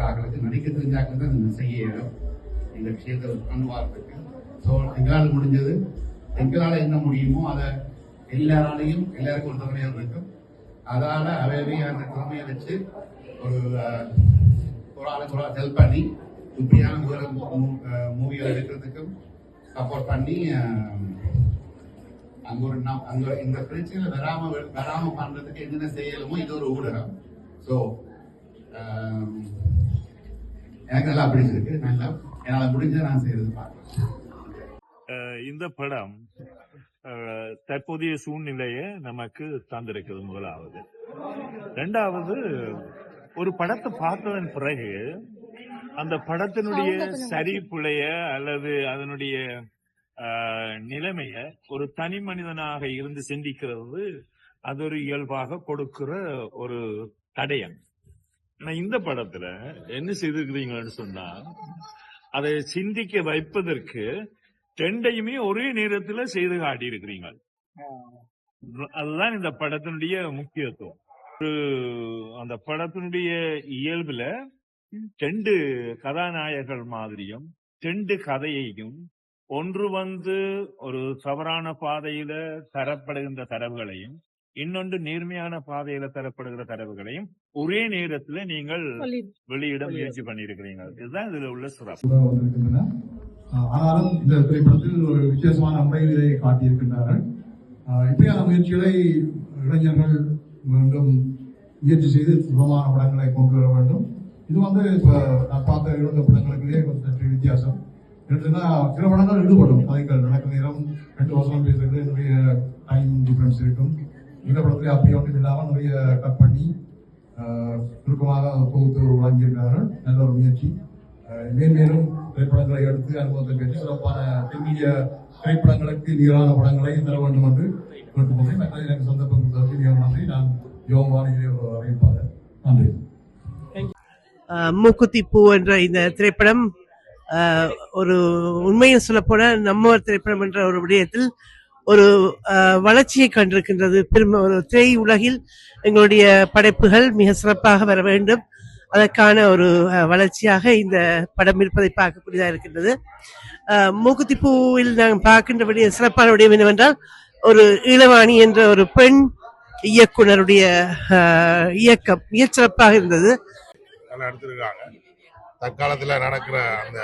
ஏற்ற ஆக்களுக்கு நடிக்க தெரிஞ்சாக்கள் தான் இந்த செய்ய இடம். இந்த விஷயத்தை பண்ணுவார்த்துக்கு ஸோ எங்களால் முடிஞ்சது. எங்களால் என்ன முடியுமோ அதை எல்லாராலையும் எல்லாருக்கும் ஒரு திறமையாக இருக்கும். அதால் அவையவே அந்த திறமையை வச்சு ஒரு ஒரு ஆளுக்கு ஒரு ஹெல்ப் பண்ணி இப்படியான ஒரு மூவிகள் எடுக்கிறதுக்கும் சப்போர்ட் பண்ணி அங்கே ஒரு நம்- அங்கே இந்த பிரச்சனை வராமல் வராமல் பண்ணுறதுக்கு என்னென்ன செய்யலுமோ இது ஒரு ஊடகம். ஸோ எனக்கு நல்லா பிடிச்சிருக்கு நல்லா என்னால முடிஞ்ச நான் செய்யறது பார்க்கலாம் அஹ் இந்த படம் தற்போதைய சூழ்நிலையை நமக்கு தந்திருக்கிறது முதலாவது. ரெண்டாவது ஒரு படத்தை பார்த்ததன் பிறகு அந்த படத்தினுடைய சரி பிழைய அல்லது அதனுடைய நிலைமைய ஒரு தனி மனிதனாக இருந்து சிந்திக்கிறது அது ஒரு இயல்பாக கொடுக்கிற ஒரு தடயம். ஆனா இந்த படத்துல என்ன செய்திருக்கிறீங்கன்னு சொன்னா அதை சிந்திக்க வைப்பதற்கு ரெண்டையுமே ஒரே நேரத்துல செய்து காட்டியிருக்கிறீங்க அதுதான் இந்த படத்தினுடைய முக்கியத்துவம். ஒரு அந்த படத்தினுடைய இயல்புல ரெண்டு கதாநாயகர்கள் மாதிரியும் ரெண்டு கதையையும் ஒன்று வந்து ஒரு தவறான பாதையில தரப்படுகின்ற தரவுகளையும் இன்னொன்று நேர்மையான பாதையில தரப்படுகிற தரவுகளையும் ஒரே நேரத்துல நீங்கள் வெளியிட முயற்சி பண்ணியிருக்கிறீங்க இதுதான் இதுல உள்ள சிறப்பு. ஆனாலும் இந்த திரைப்படத்தில் ஒரு விசேஷமான முறையில் இதை காட்டியிருக்கின்றார்கள். இப்படியான முயற்சிகளை இளைஞர்கள் மீண்டும் முயற்சி செய்து சுகமான படங்களை கொண்டு வர வேண்டும். இது வந்து இப்போ நான் பார்த்த இரண்டு படங்களுக்குள்ளேயே கொஞ்சம் சற்று வித்தியாசம். என்னன்னா சில படங்கள் ஈடுபடும். கதைகள் நடக்கும் நேரம் ரெண்டு வருஷம் பேசுறது நிறைய டைம் டிஃபரன்ஸ் இருக்கும். இந்த படத்துல அப்படி ஒன்றும் இல்லாமல் நிறைய கட் பண்ணி சுருக்கமாக தொகுத்து வழங்கியிருக்கிறார்கள் நல்ல ஒரு முயற்சி. மேன்மேலும் திரைப்படங்களை எடுத்து அனுபவத்தை பெற்று சிறப்பான தென்னிய திரைப்படங்களுக்கு நீரான படங்களை தர வேண்டும் என்று கேட்டுக்கொண்டேன் மற்ற எனக்கு சந்தர்ப்பம் கொடுத்ததற்கு நன்றி நான் யோகவானிலே ஒரு அறிவிப்பாளர். நன்றி. ஆஹ் மூக்குத்தி பூ என்ற இந்த திரைப்படம் ஆஹ் ஒரு உண்மையை சொல்லப்போன நம்ம திரைப்படம் என்ற ஒரு விடயத்தில் ஒரு வளர்ச்சியை கண்டிருக்கின்றது. பெரும் ஒரு திரை உலகில் எங்களுடைய படைப்புகள் மிக சிறப்பாக வர வேண்டும். அதற்கான ஒரு வளர்ச்சியாக இந்த படம் இருப்பதை பார்க்கக்கூடியதாக இருக்கின்றது. ஆஹ், மூக்குத்தி பூவில் நாங்கள் பார்க்கின்ற சிறப்பான விடயம் என்னவென்றால் ஒரு இளவாணி என்ற ஒரு பெண் இயக்குனருடைய இயக்கம் மிகச்சிறப்பாக இருந்தது. தற்காலத்தில் நடக்கிற அந்த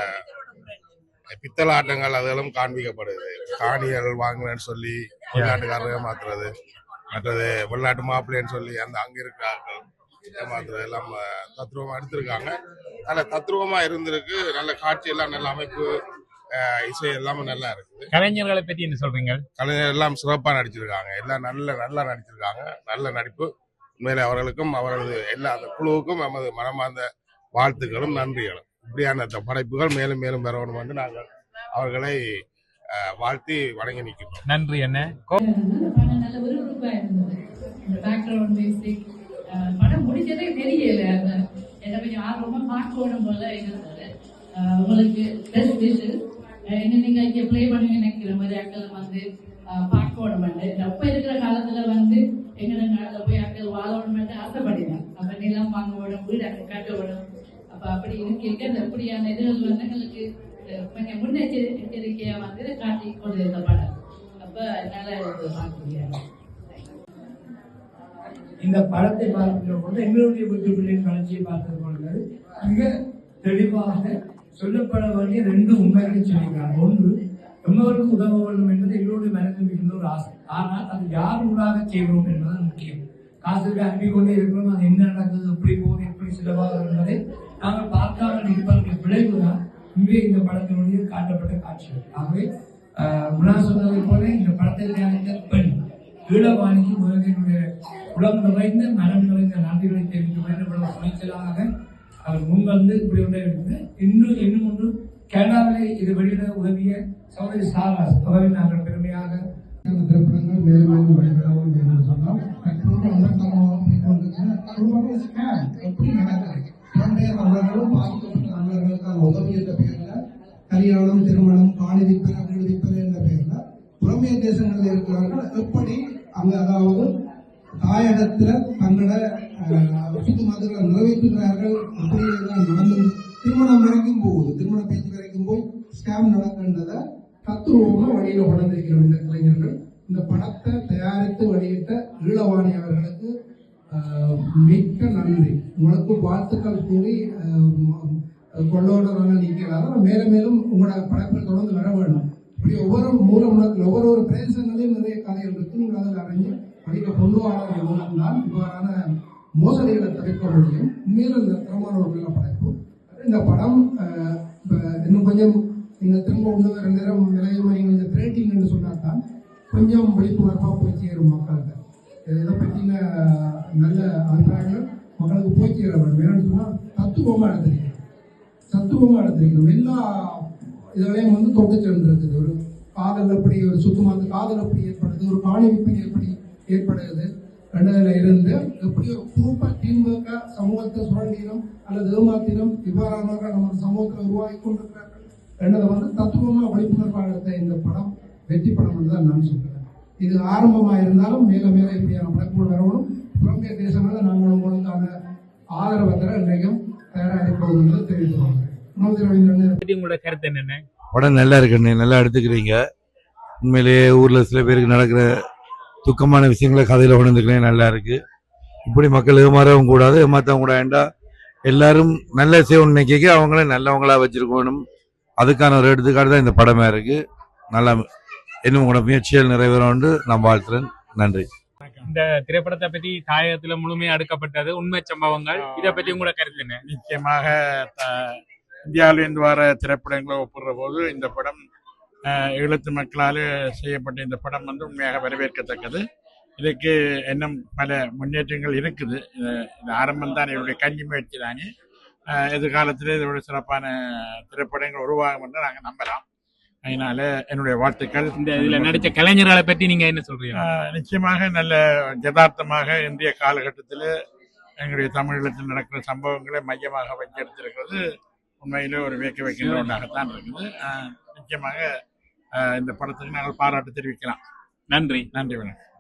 பித்தலாட்டங்கள் அதெல்லாம் காண்பிக்கப்படுது. காணிகள் வாங்குறேன்னு சொல்லி வெளிநாட்டுக்காரரை ஏமாத்துறது மற்றது வெளிநாட்டு மாப்பிள்ளைன்னு சொல்லி அந்த அங்க இருக்கிறார்கள் ஏமாத்துறது எல்லாம் தத்ரூபமா எடுத்திருக்காங்க. நல்ல தத்ரூபமா இருந்திருக்கு. நல்ல காட்சி எல்லாம் நல்ல அமைப்பு இசை எல்லாமே நல்லா இருக்குது. கலைஞர்களை பத்தி என்ன சொல்றீங்க? கலைஞர் எல்லாம் சிறப்பா நடிச்சிருக்காங்க. எல்லாம் நல்ல நல்லா நடிச்சிருக்காங்க. நல்ல நடிப்பு. உண்மையிலே அவர்களுக்கும் அவரது எல்லா அந்த குழுவுக்கும் நமது மனமார்ந்த வாழ்த்துக்களும் நன்றிகளும். இப்படியான படைப்புகள் மேலும் மேலும் பெற வேண்டும் என்று நாங்கள் அவர்களை வாழ்த்தி வணங்கி நிற்கின்றோம். நன்றி என்ன. படம் முடிஞ்சதே தெரியல. என்ன கொஞ்சம் ஆர்வமா பார்க்கணும் போல இருந்தது. உங்களுக்கு பெஸ்ட் விஷஸ் என்ன நீங்க இங்க ப்ளே பண்ணுங்க நினைக்கிற மாதிரி அக்களை வந்து பார்க்கணும் அப்ப இருக்கிற காலத்துல வந்து எங்கட நாட்டுல போய் அக்கள் வாழணும் ஆசைப்படினேன் அப்ப நிலம் வாங்க விடும் வீடு அங்க கட்ட விடும் அப்ப அப்படி இருக்க அந்த அப்படியான இதுகள் வந்து எங்களுக்கு கொஞ்சம் முன்னெச்சரிக்கையா வந்து இதை காட்டி கொண்டு இருந்த படம் அப்ப என்னால பார்க்க முடியாது இந்த படத்தை பார்க்கிற பொழுது எங்களுடைய வீட்டு பிள்ளையின் வளர்ச்சியை பார்த்தது பொழுது மிக தெளிவாக சொல்லப்பட வேண்டிய ரெண்டு உண்மைகளை சொல்லிக்கிறாங்க ஒன்று எம்மவருக்கு உதவ வேண்டும் என்பது எங்களுடைய மனதில் மிகுந்த ஒரு ஆசை. ஆனால் அது யார் ஊடாக செய்கிறோம் என்பது முக்கியம். காசுக்கு அனுப்பி கொண்டே இருக்கிறோம். அது என்ன நடக்குது எப்படி போகுது எப்படி செலவாகும் என்பதை நாங்கள் பார்க்காமல் இருப்பதற்கு விளைவுதான் இங்கே இந்த படத்தினுடைய காட்டப்பட்ட காட்சிகள். ஆகவே ஆஹ், முன்னா சொன்னதை போல இந்த படத்தை தயாரித்த பெண் ஈழவாணிக்கு உலகினுடைய உடம்பு நிறைந்த மனம் நிறைந்த நன்றிகளை தெரிவிக்க வேண்டும் என்ற துணைச்சலாக அவர் முன்வந்து இப்படி ஒன்றே இருக்குது இன்னும் இன்னும் ஒன்று கனடாவிலே இது வெளியிட உதவிய சௌதரி சாராஸ் அவரை நாங்கள் பெருமையாக திரைப்படங்கள் மேலும் மேலும் வெளிவரவும் என்று எப்படி கல்யாணம் திருமணம் காணி விற்பனை வீடு விற்பனை என்ற பெயரில் புறமைய தேசங்களில் இருக்கிறவர்கள் எப்படி அங்க அதாவது தாயகத்துல தங்களோட சுத்து மாதங்களை நிறைவேற்றுகிறார்கள் அப்படி நடந்து திருமணம் வரைக்கும் போகுது. திருமண பேச்சு வரைக்கும் போய் ஸ்கேம் நடக்கின்றதை தத்துவமாக வழியில் உணர்ந்திருக்கிறோம் இந்த கலைஞர்கள். இந்த படத்தை தயாரித்து வெளியிட்ட ஈழவாணி அவர்களுக்கு மிக்க நன்றி. உங்களுக்கு வாழ்த்துக்கள் கூறி கொள்ளோடரான நிற்கிறாங்க மேலும் மேலும் உங்களோட படைப்பில் தொடர்ந்து வர வேண்டும் இப்படி ஒவ்வொரு மூலமுடத்தில் ஒவ்வொரு ஒரு பிரதேசங்களையும் நிறைய கதைகள் இருக்கு. நீங்கள் அதில் அறிஞ்சு படிக்க கொண்டு வர மூலம்தான் இவ்வாறான மோசடிகளை தவிர்க்க முடியும். மேலும் இந்த தரமான ஒரு நல்ல படைப்பு. இந்த படம் இன்னும் கொஞ்சம் நீங்கள் திரும்ப ஒன்று ரெண்டு நேரம் விளையும் நீங்கள் இந்த திரேட்டிங்னு சொன்னால் தான் கொஞ்சம் விழிப்புணர்வாக போய் சேரும் மக்கள்கிட்ட. இதை பற்றின நல்ல அபிப்பிராயங்கள் மக்களுக்கு போய் சேர வேண்டும். ஏன்னு சொன்னால் தத்துவமாக எடுத்திருக்கேன் தத்துவமாக எடுத்திருக்கணும் எல்லா இதுகளையும் வந்து தொட்டு சென்றிருக்குது. ஒரு காதல் எப்படி ஒரு சுத்தமாக காதல் எப்படி ஏற்படுது ஒரு காணி விற்பனை எப்படி ஏற்படுது ரெண்டதில் இருந்து எப்படி ஒரு குரூப்பா டீம் ஒர்க்கா சமூகத்தை சுரண்டினம் அல்லது ஏமாத்தினம் இவ்வாறானவர்கள் நம்ம சமூகத்தில் உருவாகி கொண்டிருக்கிறார்கள். ரெண்டதை வந்து தத்துவமா விழிப்புணர்வாக எடுத்த இந்த படம் வெற்றி படம் தான் நான் சொல்கிறேன் இது ஆரம்பமா இருந்தாலும் மேல மேல இப்படியான படக்குழு வரணும் புலம்பிய தேசங்களில் நாங்கள் உங்களுக்கான ஆதரவை தர இன்றைக்கும் தயாராக உங்களோட கருத்து என்னென்ன? படம் நல்லா இருக்குண்ணே நல்லா எடுத்துக்கிறீங்க. உண்மையிலேயே ஊர்ல சில பேருக்கு நடக்கிற துக்கமான விஷயங்களை கதையில உணர்ந்துக்கிறேன் நல்லா இருக்கு. இப்படி மக்கள் ஏமாறவும் கூடாது ஏமாத்தவும் கூடாதுண்டா எல்லாரும் நல்ல செய்யணும் நினைக்க அவங்கள நல்லவங்களா வச்சிருக்கணும். அதுக்கான ஒரு எடுத்துக்காட்டு தான் இந்த படமே இருக்கு. நல்லா இன்னும் உங்களோட முயற்சிகள் நிறைவேறும் நான் வாழ்த்துறேன். நன்றி. இந்த திரைப்படத்தை பத்தி தாயகத்துல முழுமையா அடுக்கப்பட்டது உண்மை சம்பவங்கள். இத பத்தி உங்களோட கருத்து என்ன? நிச்சயமாக இந்தியாவிலிருந்து வர திரைப்படங்களை ஒப்பிடுற போது இந்த படம் அஹ், ஈழத்து மக்களால் செய்யப்பட்ட இந்த படம் வந்து உண்மையாக வரவேற்கத்தக்கது. இதுக்கு இன்னும் பல முன்னேற்றங்கள் இருக்குது. இது ஆரம்பம் தான் இவருடைய கஞ்சி முயற்சி அஹ், எதிர்காலத்தில் இதோட சிறப்பான திரைப்படங்கள் உருவாகும் என்று நாங்கள் நம்பலாம். அதனால என்னுடைய வாழ்த்துக்கள். இந்த இதுல நடிச்ச கலைஞர்களை பத்தி நீங்க என்ன சொல்றீங்க? நிச்சயமாக நல்ல யதார்த்தமாக இந்திய காலகட்டத்தில் எங்களுடைய தமிழகத்தில் நடக்கிற சம்பவங்களை மையமாக வச்சு எடுத்திருக்கிறது உண்மையிலே ஒரு வியக்க வைக்கின்ற ஒன்றாகத்தான் இருக்குது. நிச்சயமாக இந்த படத்துக்கு நாங்கள் பாராட்டு தெரிவிக்கலாம். நன்றி. நன்றி வணக்கம்.